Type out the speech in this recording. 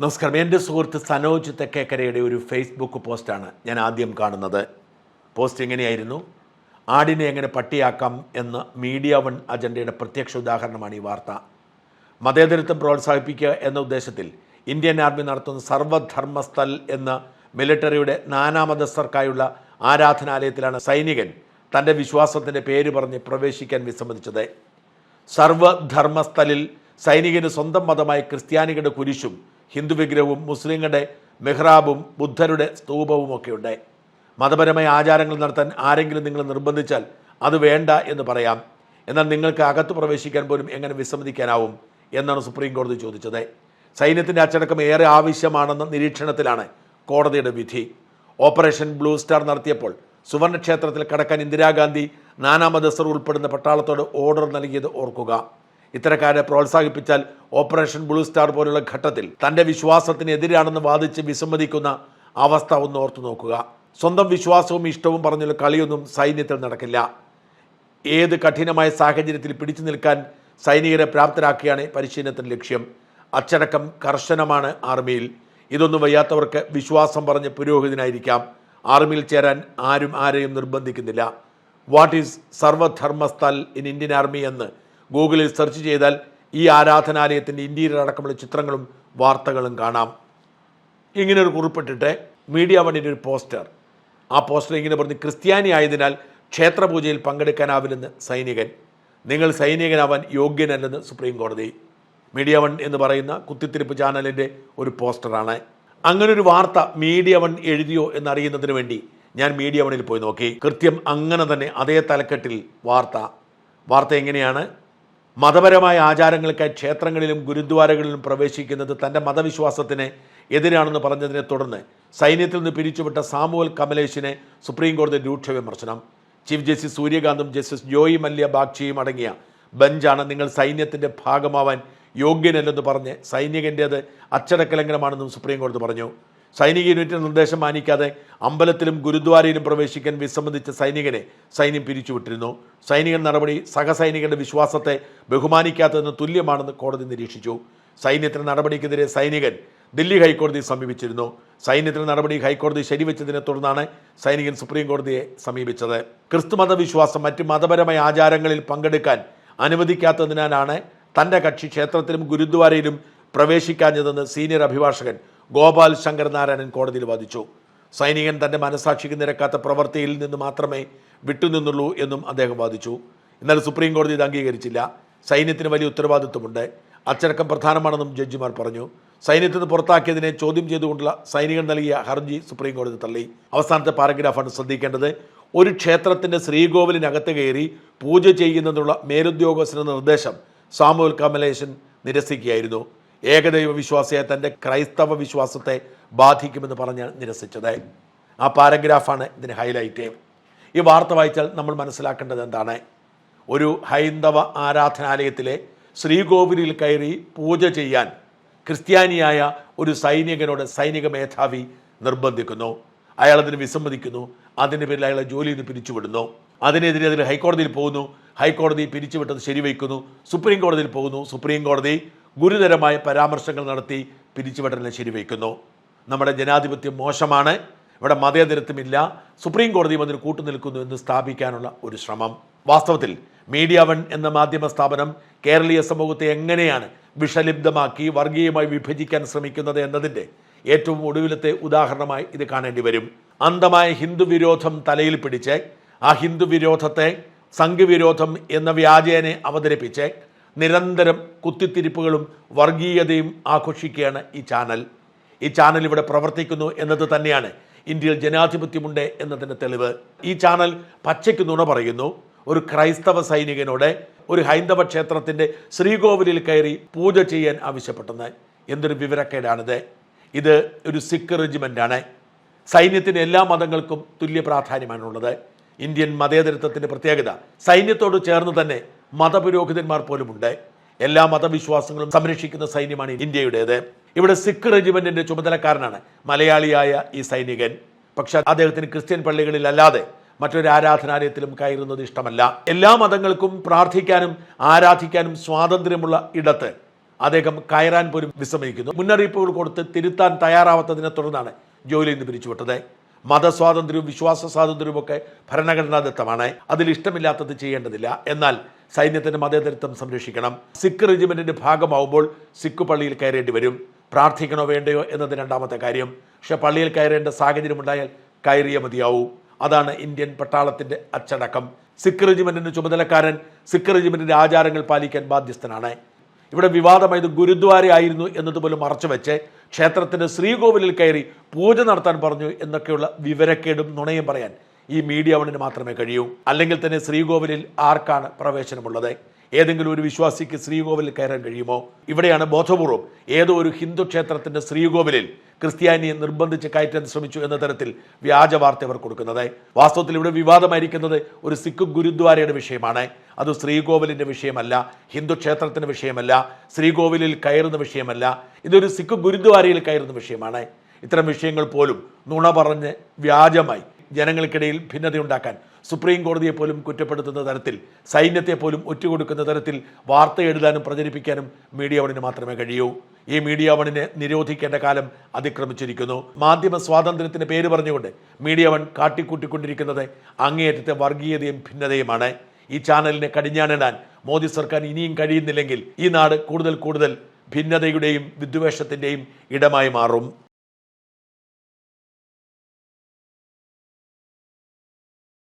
നമസ്കാരം. എന്റെ സുഹൃത്ത് സനോജ് തെക്കേക്കരയുടെ ഒരു ഫേസ്ബുക്ക് പോസ്റ്റാണ് ഞാൻ ആദ്യം കാണുന്നത്. പോസ്റ്റ് എങ്ങനെയായിരുന്നു? ആടിനെ എങ്ങനെ പട്ടിയാക്കാം എന്ന മീഡിയ വൺ അജണ്ടയുടെ പ്രത്യക്ഷ ഉദാഹരണമാണ് ഈ വാർത്ത. മതേതരത്വം പ്രോത്സാഹിപ്പിക്കുക എന്ന ഉദ്ദേശത്തിൽ ഇന്ത്യൻ ആർമി നടത്തുന്ന സർവധർമ്മസ്ഥൽ എന്ന മിലിറ്ററിയുടെ നാനാമതസ്ഥർക്കായുള്ള ആരാധനാലയത്തിലാണ് സൈനികൻ തന്റെ വിശ്വാസത്തിന്റെ പേര് പറഞ്ഞ് പ്രവേശിക്കാൻ വിസമ്മതിച്ചത്. സർവധർമ്മസ്ഥലിൽ സൈനികന് സ്വന്തം മതമായ ക്രിസ്ത്യാനികളുടെ കുരിശും ഹിന്ദു വിഗ്രഹവും മുസ്ലിങ്ങളുടെ മെഹ്റാബും ബുദ്ധരുടെ സ്തൂപവും ഒക്കെ ഉണ്ട്. മതപരമായ ആചാരങ്ങൾ നടത്താൻ ആരെങ്കിലും നിങ്ങൾ നിർബന്ധിച്ചാൽ അത് വേണ്ട എന്ന് പറയാം. എന്നാൽ നിങ്ങൾക്ക് അകത്ത് പ്രവേശിക്കാൻ പോലും എങ്ങനെ വിസമ്മതിക്കാനാവും എന്നാണ് സുപ്രീം കോടതി ചോദിച്ചത്. സൈന്യത്തിന്റെ അച്ചടക്കം ഏറെ ആവശ്യമാണെന്ന നിരീക്ഷണത്തിലാണ് കോടതിയുടെ വിധി. ഓപ്പറേഷൻ ബ്ലൂ സ്റ്റാർ നടത്തിയപ്പോൾ സുവർണക്ഷേത്രത്തിൽ കടക്കാൻ ഇന്ദിരാഗാന്ധി നാനാമതസ്ഥർ ഉൾപ്പെടുന്ന പട്ടാളത്തോട് ഓർഡർ നൽകിയത് ഓർക്കുക. ഇത്തരക്കാരെ പ്രോത്സാഹിപ്പിച്ചാൽ ഓപ്പറേഷൻ ബ്ലൂ സ്റ്റാർ പോലുള്ള ഘട്ടത്തിൽ തന്റെ വിശ്വാസത്തിനെതിരാണെന്ന് വാദിച്ച് വിസമ്മതിക്കുന്ന അവസ്ഥ ഒന്ന് ഓർത്തു നോക്കുക. സ്വന്തം വിശ്വാസവും ഇഷ്ടവും പറഞ്ഞുള്ള കളിയൊന്നും സൈന്യത്തിൽ നടക്കില്ല. ഏത് കഠിനമായ സാഹചര്യത്തിൽ പിടിച്ചു നിൽക്കാൻ സൈനികരെ പ്രാപ്തരാക്കിയാണ് പരിശീലനത്തിന്റെ ലക്ഷ്യം. അച്ചടക്കം കർശനമാണ് ആർമിയിൽ. ഇതൊന്നും വയ്യാത്തവർക്ക് വിശ്വാസം പറഞ്ഞ് പുരോഹിതനായിരിക്കാം. ആർമിയിൽ ചേരാൻ ആരും ആരെയും നിർബന്ധിക്കുന്നില്ല. What is Sarvadharmasthal in Indian army എന്ന് ഗൂഗിളിൽ സെർച്ച് ചെയ്താൽ ഈ ആരാധനാലയത്തിന്റെ ഇന്ത്യയിൽ അടക്കമുള്ള ചിത്രങ്ങളും വാർത്തകളും കാണാം. ഇങ്ങനെ ഒരു കുറിപ്പിട്ടിട്ട് മീഡിയ വണ്ണിന്റെ ഒരു പോസ്റ്റർ. ആ പോസ്റ്റർ ഇങ്ങനെ പറഞ്ഞ് ക്രിസ്ത്യാനി ആയതിനാൽ ക്ഷേത്രപൂജയിൽ പങ്കെടുക്കാനാവില്ലെന്ന് സൈനികൻ. നിങ്ങൾ സൈനികനാവാൻ യോഗ്യനല്ലെന്ന് സുപ്രീം കോടതി മീഡിയ വൺ എന്ന് പറയുന്ന കുത്തിത്തിരിപ്പ് ചാനലിന്റെ ഒരു പോസ്റ്ററാണ്. അങ്ങനെ ഒരു വാർത്ത മീഡിയ വൺ എഴുതിയോ എന്നറിയുന്നതിന് വേണ്ടി ഞാൻ മീഡിയ വണ്ണിൽ പോയി നോക്കി. കൃത്യം അങ്ങനെ തന്നെ അതേ തലക്കെട്ടിൽ വാർത്ത. വാർത്ത എങ്ങനെയാണ്? മതപരമായ ആചാരങ്ങൾക്കായി ക്ഷേത്രങ്ങളിലും ഗുരുദ്വാരകളിലും പ്രവേശിക്കുന്നത് തന്റെ മതവിശ്വാസത്തിന് എതിരാണെന്ന് പറഞ്ഞതിനെ തുടർന്ന് സൈന്യത്തിൽ നിന്ന് പിരിച്ചുവിട്ട സാമുവൽ കമലേഷിനെ സുപ്രീം കോടതി രൂക്ഷ വിമർശനം. ചീഫ് ജസ്റ്റിസ് സൂര്യകാന്തും ജസ്റ്റിസ് ജോയി മല്യ ബാഗ്ചിയും അടങ്ങിയ ബെഞ്ചാണ് നിങ്ങൾ സൈന്യത്തിന്റെ ഭാഗമാവാൻ യോഗ്യനല്ലെന്ന് പറഞ്ഞ് സൈനികന്റേത് അച്ചടക്കലംഘനമാണെന്നും സുപ്രീം കോടതി പറഞ്ഞു. സൈനിക യൂണിറ്റിന് നിർദ്ദേശം മാനിക്കാതെ അമ്പലത്തിലും ഗുരുദ്വാരയിലും പ്രവേശിക്കാൻ വിസമ്മതിച്ച സൈനികനെ സൈന്യം പിരിച്ചുവിട്ടിരുന്നു. സൈനിക നടപടി സഹസൈനികരുടെ വിശ്വാസത്തെ ബഹുമാനിക്കാത്തതിന് തുല്യമാണെന്ന് കോടതി നിരീക്ഷിച്ചു. സൈന്യത്തിന് നടപടിക്കെതിരെ സൈനികൻ ദില്ലി ഹൈക്കോടതിയെ സമീപിച്ചിരുന്നു. സൈന്യത്തിന് നടപടി ഹൈക്കോടതി ശരിവെച്ചതിനെ തുടർന്നാണ് സൈനികൻ സുപ്രീം കോടതിയെ സമീപിച്ചത്. ക്രിസ്തുമത വിശ്വാസം മറ്റ് മതപരമായ ആചാരങ്ങളിൽ പങ്കെടുക്കാൻ അനുവദിക്കാത്തതിനാലാണ് തന്റെ കക്ഷി ക്ഷേത്രത്തിലും ഗുരുദ്വാരയിലും പ്രവേശിക്കാഞ്ഞതെന്ന് സീനിയർ അഭിഭാഷകൻ ഗോപാൽ ശങ്കർ നാരായണൻ കോടതിയിൽ വാദിച്ചു. സൈനികൻ തന്റെ മനസാക്ഷിക്ക് നിരക്കാത്ത പ്രവൃത്തിയിൽ നിന്ന് മാത്രമേ വിട്ടുനിന്നുള്ളൂ എന്നും അദ്ദേഹം വാദിച്ചു. എന്നാൽ സുപ്രീം കോടതി ഇത് അംഗീകരിച്ചില്ല. സൈന്യത്തിന് വലിയ ഉത്തരവാദിത്വമുണ്ട്. അച്ചടക്കം പ്രധാനമാണെന്നും ജഡ്ജിമാർ പറഞ്ഞു. സൈന്യത്തിൽ നിന്ന് പുറത്താക്കിയതിനെ ചോദ്യം ചെയ്തുകൊണ്ടുള്ള സൈനികൻ നൽകിയ ഹർജി സുപ്രീം കോടതി തള്ളി. അവസാനത്തെ പാരഗ്രാഫാണ് ശ്രദ്ധിക്കേണ്ടത്. ഒരു ക്ഷേത്രത്തിന്റെ ശ്രീകോവിലിനകത്ത് കയറി പൂജ ചെയ്യുന്നതിനുള്ള മേലുദ്യോഗസ്ഥന നിർദ്ദേശം സാമുവൽ കമലേശൻ നിരസിക്കുകയായിരുന്നു. ഏകദൈവ വിശ്വാസിയെ തന്റെ ക്രൈസ്തവ വിശ്വാസത്തെ ബാധിക്കുമെന്ന് പറഞ്ഞ് നിരസിച്ചത്. ആ പാരഗ്രാഫാണ് ഇതിന് ഹൈലൈറ്റ് ഈ വാർത്ത വായിച്ചാൽ നമ്മൾ മനസ്സിലാക്കേണ്ടത് എന്താണ്? ഒരു ഹൈന്ദവ ആരാധനാലയത്തിലെ ശ്രീകോവിലിൽ കയറി പൂജ ചെയ്യാൻ ക്രിസ്ത്യാനിയായ ഒരു സൈനികനോട് സൈനിക മേധാവി നിർബന്ധിക്കുന്നു. അയാൾ അതിന് വിസമ്മതിക്കുന്നു. അതിന്റെ പേരിൽ അയാളെ ജോലിയിൽ നിന്ന് പിരിച്ചുവിടുന്നു. അതിനെതിരെ അതിൽ ഹൈക്കോടതിയിൽ പോകുന്നു. ഹൈക്കോടതി പിരിച്ചുവിട്ടത് ശരിവയ്ക്കുന്നു. സുപ്രീം കോടതിയിൽ പോകുന്നു. സുപ്രീം കോടതി ഗുരുതരമായ പരാമർശങ്ങൾ നടത്തി പിരിച്ചുവിടലിനെ ശരിവയ്ക്കുന്നു. നമ്മുടെ ജനാധിപത്യം മോശമാണ്. ഇവിടെ മതേതരത്വമില്ല. സുപ്രീം കോടതിയും അതിന് കൂട്ടുനിൽക്കുന്നു എന്ന് സ്ഥാപിക്കാനുള്ള ഒരു ശ്രമം. വാസ്തവത്തിൽ മീഡിയ വൺ എന്ന മാധ്യമ സ്ഥാപനം കേരളീയ സമൂഹത്തെ എങ്ങനെയാണ് വിഷലിപ്തമാക്കി വർഗീയമായി വിഭജിക്കാൻ ശ്രമിക്കുന്നത് എന്നതിന്റെ ഏറ്റവും ഒടുവിലത്തെ ഉദാഹരണമായി ഇത് കാണേണ്ടി വരും. അന്ധമായ ഹിന്ദു വിരോധം തലയിൽ പിടിച്ച് ആ ഹിന്ദു വിരോധത്തെ സംഘവിരോധം എന്ന വ്യാജേനെ അവതരിപ്പിച്ച് നിരന്തരം കുത്തിത്തിരിപ്പുകളും വർഗീയതയും ആഘോഷിക്കുകയാണ് ഈ ചാനൽ. ഈ ചാനൽ ഇവിടെ പ്രവർത്തിക്കുന്നു എന്നത് തന്നെയാണ് ഇന്ത്യയിൽ ജനാധിപത്യമുണ്ട് എന്നതിന്റെ തെളിവ്. ഈ ചാനൽ പച്ചയ്ക്ക് നുണ പറയുന്നു. ഒരു ക്രൈസ്തവ സൈനികനോട് ഒരു ഹൈന്ദവ ക്ഷേത്രത്തിന്റെ ശ്രീകോവിലിൽ കയറി പൂജ ചെയ്യാൻ ആവശ്യപ്പെട്ടെന്ന്. എന്തൊരു വിവരക്കേടാണിത്. ഇത് ഒരു സിഖ് റെജിമെന്റാണ്. സൈന്യത്തിന് എല്ലാ മതങ്ങൾക്കും തുല്യ പ്രാധാന്യമാണുള്ളത്. ഇന്ത്യൻ മതേതരത്വത്തിന്റെ പ്രത്യേകത സൈന്യത്തോട് ചേർന്ന് തന്നെ മതപുരോഹിതന്മാർ പോലുമുണ്ട്. എല്ലാ മതവിശ്വാസങ്ങളും സംരക്ഷിക്കുന്ന സൈന്യമാണ് ഇന്ത്യയുടേത്. ഇവിടെ സിഖ് റെജിമെന്റിന്റെ ചുമതലക്കാരനാണ് മലയാളിയായ ഈ സൈനികൻ. പക്ഷെ അദ്ദേഹത്തിന് ക്രിസ്ത്യൻ പള്ളികളിൽ അല്ലാതെ മറ്റൊരു ആരാധനാലയത്തിലും കയറുന്നത് ഇഷ്ടമല്ല. എല്ലാ മതങ്ങൾക്കും പ്രാർത്ഥിക്കാനും ആരാധിക്കാനും സ്വാതന്ത്ര്യമുള്ള ഇടത്ത് അദ്ദേഹം കയറാൻ പോലും വിസമ്മതിക്കുന്നു. മുന്നറിയിപ്പുകൾ കൊടുത്ത് തിരുത്താൻ തയ്യാറാവാത്തതിനെ തുടർന്നാണ് ജോലിയിൽ നിന്ന് പിരിച്ചുവിട്ടത്. മതസ്വാതന്ത്ര്യവും വിശ്വാസ സ്വാതന്ത്ര്യവും ഒക്കെ ഭരണഘടനാദത്തമാണ് അതിൽ ഇഷ്ടമില്ലാത്തത് ചെയ്യേണ്ടതില്ല. എന്നാൽ സൈന്യത്തിന്റെ മതേതരത്വം സംരക്ഷിക്കണം. സിഖ് റെജിമെന്റിന്റെ ഭാഗമാവുമ്പോൾ സിഖ് പള്ളിയിൽ കയറേണ്ടി വരും. പ്രാർത്ഥിക്കണോ വേണ്ടയോ എന്നത് രണ്ടാമത്തെ കാര്യം. പക്ഷെ പള്ളിയിൽ കയറേണ്ട സാഹചര്യം ഉണ്ടായാൽ കയറിയേ മതിയാവൂ. അതാണ് ഇന്ത്യൻ പട്ടാളത്തിന്റെ അച്ചടക്കം. സിഖ് റെജിമെന്റിന്റെ ചുമതലക്കാരൻ സിഖ് റെജിമെന്റിന്റെ ആചാരങ്ങൾ പാലിക്കാൻ ബാധ്യസ്ഥനാണ്. ഇവിടെ വിവാദമായത് ഗുരുദ്വാര ആയിരുന്നു മറച്ചു വെച്ച് ക്ഷേത്രത്തിന്റെ ശ്രീകോവിലിൽ കയറി പൂജ നടത്താൻ പറഞ്ഞു എന്നൊക്കെയുള്ള വിവരക്കേടും നുണയും പറയാൻ ഈ മീഡിയ വണ്ണിന് മാത്രമേ കഴിയൂ. അല്ലെങ്കിൽ തന്നെ ശ്രീകോവിലിൽ ആർക്കാണ് പ്രവേശനമുള്ളത്? ഏതെങ്കിലും ഒരു വിശ്വാസിക്ക് ശ്രീകോവിലിൽ കയറാൻ കഴിയുമോ? ഇവിടെയാണ് ബോധപൂർവം ഏതോ ഒരു ഹിന്ദു ക്ഷേത്രത്തിന്റെ ശ്രീകോവിലിൽ ക്രിസ്ത്യാനിയെ നിർബന്ധിച്ച് കയറ്റാൻ ശ്രമിച്ചു എന്ന തരത്തിൽ വ്യാജ വാർത്ത ഇവർ കൊടുക്കുന്നത്. വാസ്തവത്തിൽ ഇവിടെ വിവാദമായിരിക്കുന്നത് ഒരു സിഖ് ഗുരുദ്വാരയുടെ വിഷയമാണ്. അത് ശ്രീകോവിലിന്റെ വിഷയമല്ല ഹിന്ദു ക്ഷേത്രത്തിന്റെ വിഷയമല്ല ശ്രീകോവിലിൽ കയറുന്ന വിഷയമല്ല. ഇതൊരു സിഖ് ഗുരുദ്വാരയിൽ കയറുന്ന വിഷയമാണ്. ഇത്തരം വിഷയങ്ങൾ പോലും നുണ പറഞ്ഞ് വ്യാജമായി ജനങ്ങൾക്കിടയിൽ ഭിന്നതയുണ്ടാക്കാൻ സുപ്രീം കോടതിയെ പോലും കുറ്റപ്പെടുത്തുന്ന തരത്തിൽ സൈന്യത്തെ പോലും ഒറ്റുകൊടുക്കുന്ന തരത്തിൽ വാർത്ത എഴുതാനും പ്രചരിപ്പിക്കാനും മീഡിയ വണിന് മാത്രമേ കഴിയൂ. ഈ മീഡിയ വണിനെ നിരോധിക്കേണ്ട കാലം അതിക്രമിച്ചിരിക്കുന്നു. മാധ്യമ സ്വാതന്ത്ര്യത്തിന് പേര് പറഞ്ഞുകൊണ്ട് മീഡിയ വൺ കാട്ടിക്കൂട്ടിക്കൊണ്ടിരിക്കുന്നത് അങ്ങേയറ്റത്തെ വർഗീയതയും ഭിന്നതയുമാണ്. ഈ ചാനലിനെ കടിഞ്ഞാണിടാൻ മോദി സർക്കാർ ഇനിയും കഴിയുന്നില്ലെങ്കിൽ ഈ നാട് കൂടുതൽ കൂടുതൽ ഭിന്നതയുടെയും വിദ്വേഷത്തിന്റെയും ഇടമായി മാറും.